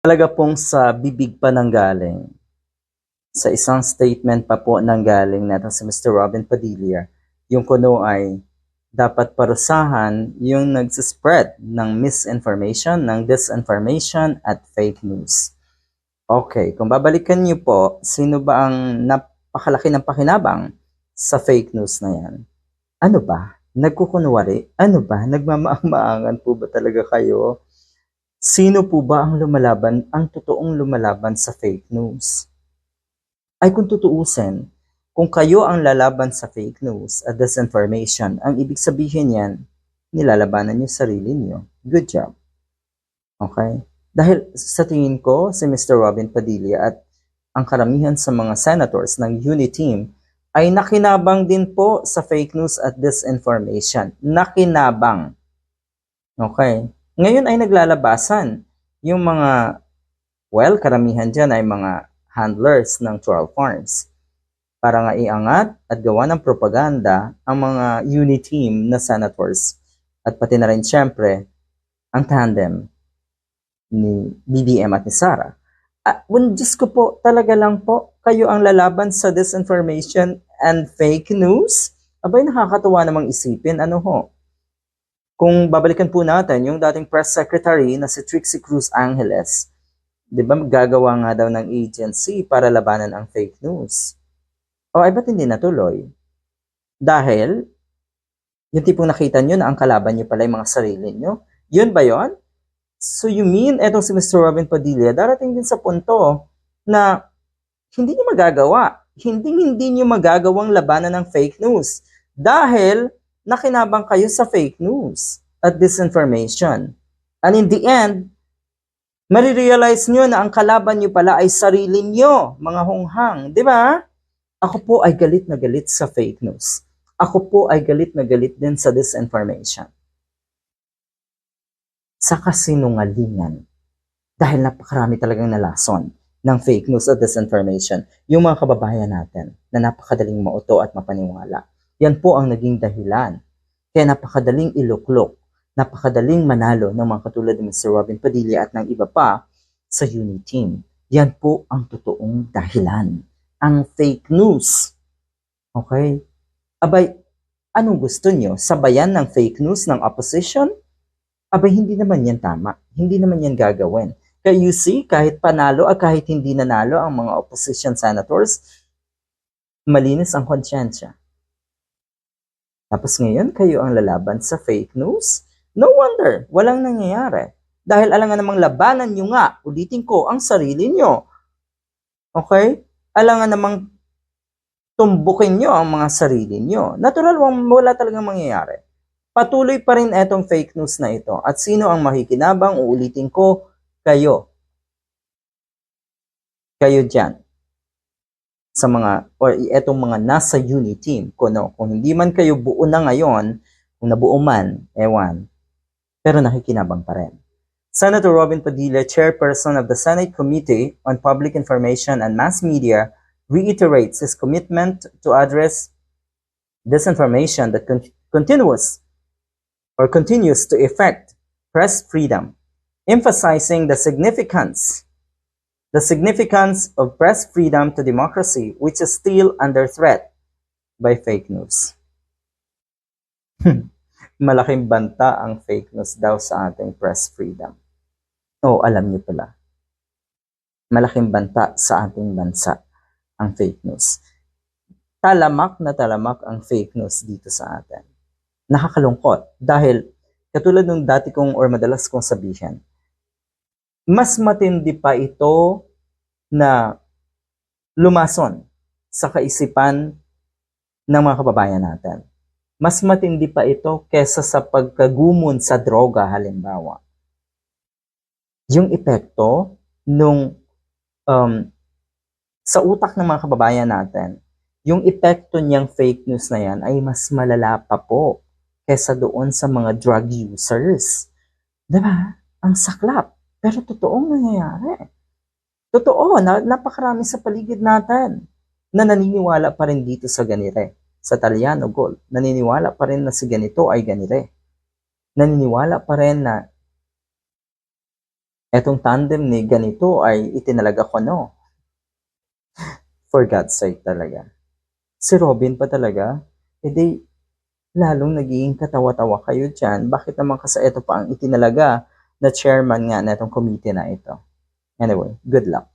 Talaga pong sa bibig pa nanggaling, sa isang statement pa po nanggaling natin si Mr. Robin Padilla, yung kuno ay dapat parusahan yung nagsispread ng misinformation, ng disinformation at fake news. Okay, kung babalikan niyo po, sino ba ang napakalaki ng pakinabang sa fake news na yan? Ano ba? Nagkukunwari? Ano ba? Nagmamaang-maangan po ba talaga kayo? Sino po ba ang lumalaban, ang totoong lumalaban sa fake news? Ay kung tutuusin, kung kayo ang lalaban sa fake news at disinformation, ang ibig sabihin yan, nilalabanan niyo sarili niyo. Good job. Okay? Dahil sa tingin ko, si Mr. Robin Padilla at ang karamihan sa mga senators ng unit team ay nakinabang din po sa fake news at disinformation. Nakinabang. Okay? Ngayon ay naglalabasan yung mga, well, karamihan dyan ay mga handlers ng 12 farms para nga iangat at gawa ng propaganda ang mga unit team na senators at pati na rin syempre ang tandem ni BBM at ni Sara. Ah, well, Diyos ko po, talaga lang po, kayo ang lalaban sa disinformation and fake news? Abay, nakakatuwa namang isipin, ano ho? Kung babalikan po natin yung dating press secretary na si Trixie Cruz Angeles, di ba gagawa nga daw ng agency para labanan ang fake news? O ay ba't hindi natuloy? Dahil, yung tipong nakita nyo na ang kalaban nyo pala yung mga sarili nyo, yun ba yon? So you mean, etong si Mr. Robin Padilla, darating din sa punto na hindi niyo magagawa. Hindi hindi niyo magagawang labanan ng fake news. Dahil nakinabang kayo sa fake news at disinformation. And in the end, marirealize nyo na ang kalaban nyo pala ay sarili nyo, mga hunghang. Di ba? Ako po ay galit na galit sa fake news. Ako po ay galit na galit din sa disinformation sa kasinungalingan. Dahil napakarami talagang nalason ng fake news at disinformation yung mga kababayan natin na napakadaling mauto at mapaniwala. Yan po ang naging dahilan. Kaya napakadaling iluklok, napakadaling manalo ng mga katulad ni Mr. Robin Padilla at ng iba pa sa unit team. Yan po ang totoong dahilan. Ang fake news. Okay? Abay, anong gusto nyo? Sabayan ng fake news ng opposition? Abay, hindi naman yan tama. Hindi naman yan gagawin. Kaya you see, kahit panalo at kahit hindi nanalo ang mga opposition senators, malinis ang konsyensya. Tapos ngayon, kayo ang lalaban sa fake news? No wonder, walang nangyayari. Dahil alam nga namang labanan nyo nga, ulitin ko, ang sarili nyo. Okay? Alam nga namang tumbukin nyo ang mga sarili nyo. Natural, wala talagang mangyayari. Patuloy pa rin etong fake news na ito. At sino ang makikinabang? Uulitin ko, kayo. Kayo dyan. Sa mga, or etong mga nasa unit team. Kung, no, kung hindi man kayo buo na ngayon, kung nabuo man, ewan. Pero nakikinabang pa rin. Senator Robin Padilla, chairperson of the Senate Committee on Public Information and Mass Media, reiterates his commitment to address disinformation that con- continues or continues to affect press freedom, emphasizing the significance the significance of press freedom to democracy, which is still under threat by fake news. Malaking banta ang fake news daw sa ating press freedom. Oo, alam niyo pala. Malaking banta sa ating bansa ang fake news. Talamak na talamak ang fake news dito sa atin nakakalungkot dahil katulad ng dati kong or madalas kong sabihin, mas matindi pa ito na lumason sa kaisipan ng mga kababayan natin. Mas matindi pa ito kesa sa pagkagumon sa droga halimbawa. Yung epekto nung um, sa utak ng mga kababayan natin, yung epekto niyang fake news na yan ay mas malala pa po kesa doon sa mga drug users. Diba? Ang saklap. Pero totoong nangyayari. Totoo, na, napakarami sa paligid natin na naniniwala pa rin dito sa ganire. Sa Taliano Gold, naniniwala pa rin na si ganito ay ganire. Naniniwala pa rin na etong tandem ni ganito ay itinalaga ko no. For God's sake talaga. Si Robin pa talaga, eh edi lalong nagiging katawa-tawa kayo dyan. Bakit naman kasi ito pa ang itinalaga na chairman nga na itong committee na ito. Anyway, good luck.